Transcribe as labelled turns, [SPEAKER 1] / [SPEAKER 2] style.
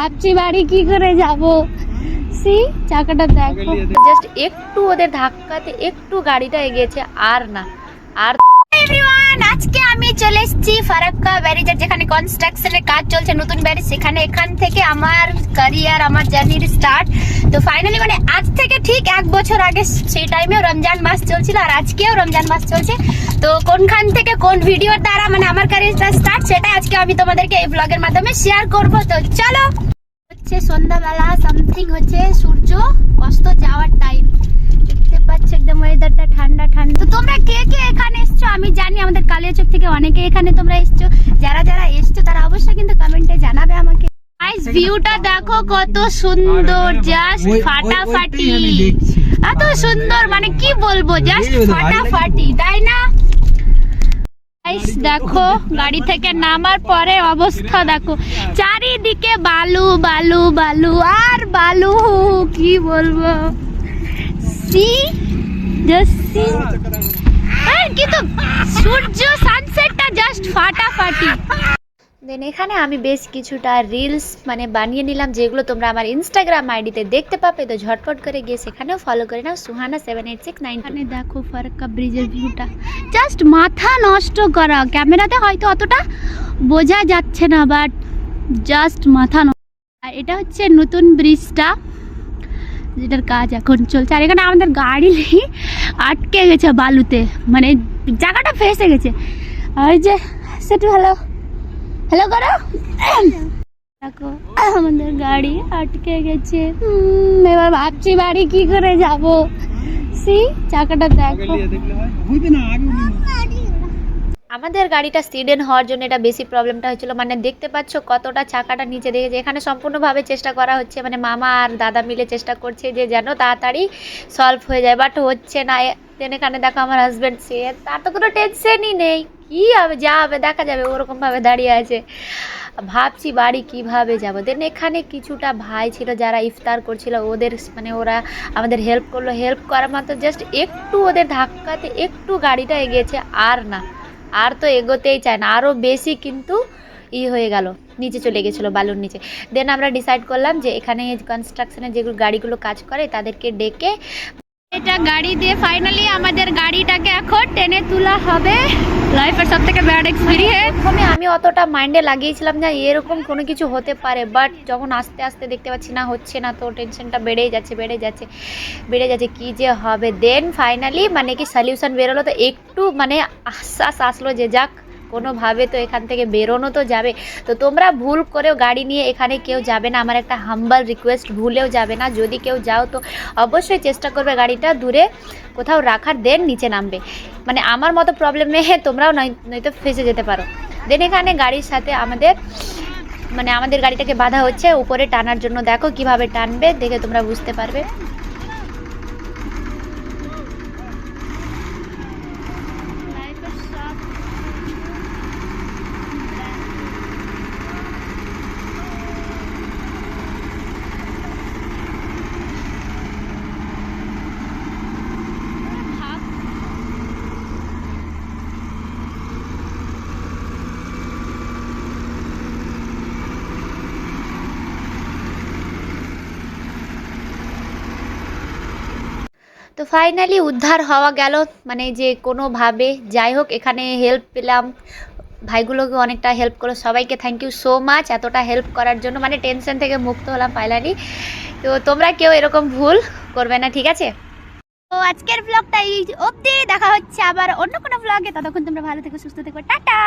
[SPEAKER 1] ভাবছি বাড়ি কি করে যাব? সি চাকাটা দেখো। জাস্ট একটু ওদের ধাক্কাতে একটু গাড়িটা এগিয়েছে আর না। আর এভরিওয়ান আজকে আমি চলে এসেছি ফারাক্কা ব্যারিজের যেখানে কনস্ট্রাকশনের কাজ চলছে নতুন ব্যারিজ। সেখানে এখান থেকে আমার ক্যারিয়ার আমার জার্নির স্টার্ট তো ফাইনালি মানে আজ থেকে ঠিক এক বছর আগে সেই টাইমেও রমজান মাস চলছিল আর আজকেও রমজান মাস চলছে। তো কোনখান থেকে কোন ভিডিওর দ্বারা মানে আমার ক্যারিয়ারটা স্টার্ট সেটা আজকে আমি তোমাদেরকে এই ব্লগের মাধ্যমে শেয়ার করব। তো চলো হচ্ছে সন্ধ্যাবেলা সামথিং হচ্ছে সূর্য অস্ত যাওয়ার টাইম দেখতে পাচ্ছ একদম ওয়েদারটা ঠান্ডা ঠান্ডা। তো তোমরা কে কে এখানে এসছো? আমি জানি আমাদের কালিয়াচক থেকে অনেকে এখানে তোমরা এসছো। যারা যারা এসছো তারা অবশ্যই কিন্তু কমেন্টে জানাবে আমাকে। গাইস ভিউটা দেখো কত সুন্দর জাস্ট ফাটাফাটি। এত সুন্দর মানে কি বলব? জাস্ট ফাটাফাটি তাই না? দেখো, গাড়ি থেকে নামার পরে অবস্থা দেখো। চারিদিকে বালু বালু বালু, আর বালু, কি বলব? সি আর কিন্তু সূর্য সানসেটটা জাস্ট ফাটাফাটি। দেন এখানে আমি বেশ কিছুটা রিলস মানে বানিয়ে নিলাম, যেগুলো তোমরা আমার ইনস্টাগ্রাম আইডিতে দেখতে পাবে। তো ঝটপট করে গিয়ে সেখানেও ফলো করে নাও, Suhana seven eight six nine এখানে দেখো ফারাক্কা ব্রিজের ভিউটা জাস্ট মাথা নষ্ট করা। ক্যামেরাতে হয়তো অতটা বোঝা যাচ্ছে না বাট জাস্ট মাথা আর এটা হচ্ছে নতুন ব্রিজটা যেটার কাজ এখন চলছে। আর এখানে আমাদের গাড়ি নেই আটকে গেছে বালুতে। মানে জায়গাটা ফেসে গেছে। আর যে, সেটা হ্যালো হ্যালো করো দেখো আমাদের গাড়ি আটকে গেছে। হুম, এবার ভাবছি বাড়ি কি করে যাব? সি চাকাটা দেখো। আমাদের গাড়িটা সিডেন হওয়ার জন্য এটা বেশি প্রবলেমটা হচ্ছিল মানে দেখতে পাচ্ছ কতটা চাকাটা নিচে দেখেছে এখানে সম্পূর্ণভাবে চেষ্টা করা হচ্ছে। মানে মামা আর দাদা মিলে চেষ্টা করছে যে যেন তাড়াতাড়ি সলভ হয়ে যায়। বাট হচ্ছে না। এখানে দেখো আমার হাজব্যান্ড সে তার তো কোনো টেনশনই নেই। কী হবে যা হবে দেখা যাবে, ওরকমভাবে দাঁড়িয়ে আছে। ভাবছি বাড়ি কীভাবে যাব। দেন এখানে কিছুটা ভাই ছিল যারা ইফতার করছিল, ওদের মানে ওরা আমাদের হেল্প করল। হেল্প করার মাত্র জাস্ট একটু ওদের ধাক্কাতে একটু গাড়িটা এগিয়েছে, আর না। আর তো এগোতেই চায় না। আরও বেশি কিন্তু ই হয়ে গেল, নিচে চলে গেছিল, বালুর নিচে। দেন আমরা ডিসাইড করলাম যে এখানে কনস্ট্রাকশনের যেগুলো গাড়িগুলো কাজ করে, তাদেরকে ডেকে, এটা গাড়ি দিয়ে ফাইনালি আমাদের গাড়িটাকে এখন টেনে তোলা হবে। লাইফের সব থেকে ব্যাড এক্সপিরিয়েন্স প্রথমে আমি অতটা মাইন্ডে লাগিয়েছিলাম যে এরকম কোনো কিছু হতে পারে বাট যখন আস্তে আস্তে দেখতে পাচ্ছি না, হচ্ছে না, তো টেনশনটা বেড়েই যাচ্ছে বেড়ে যাচ্ছে বেড়ে যাচ্ছে, কি যে হবে? দেন ফাইনালি মানে কি সলিউশন বেরোলো, তো একটু মানে আশ্বাস আসলো যে যাক কোনোভাবে তো এখান থেকে বেরোনো তো যাবে। তো তোমরা ভুল করেও গাড়ি নিয়ে এখানে কেউ যাবে না। আমার একটা হাম্বাল রিকোয়েস্ট ভুলেও যাবে না। যদি কেউ যাও তো অবশ্যই চেষ্টা করবে গাড়িটা দূরে কোথাও রাখার। দেন নিচে নামবে। মানে আমার মতো প্রবলেমে তোমরাও নয়, নয়তো ফেসে যেতে পারো। দেন এখানে গাড়ির সাথে আমাদের মানে আমাদের গাড়িটাকে বাধা হচ্ছে। উপরে টানার জন্য দেখো কীভাবে টানবে, দেখে তোমরা বুঝতে পারবে। তো ফাইনালি উদ্ধার হওয়া গেল মানে যে কোনোভাবে। যাই হোক, এখানে হেল্প পেলাম। ভাইগুলোকে অনেকটা হেল্প করল সবাইকে থ্যাংক ইউ সো মাচ এতটা হেল্প করার জন্য। মানে টেনশন থেকে মুক্ত হলাম ফাইনালি তো তোমরা কেউ এরকম ভুল করবে না, ঠিক আছে? তো আজকের ব্লগটা এই অবধি। দেখা হচ্ছে আবার অন্য কোনো ব্লগে ততক্ষণ তোমরা ভালো থেকো, সুস্থ থেকো। টাটা!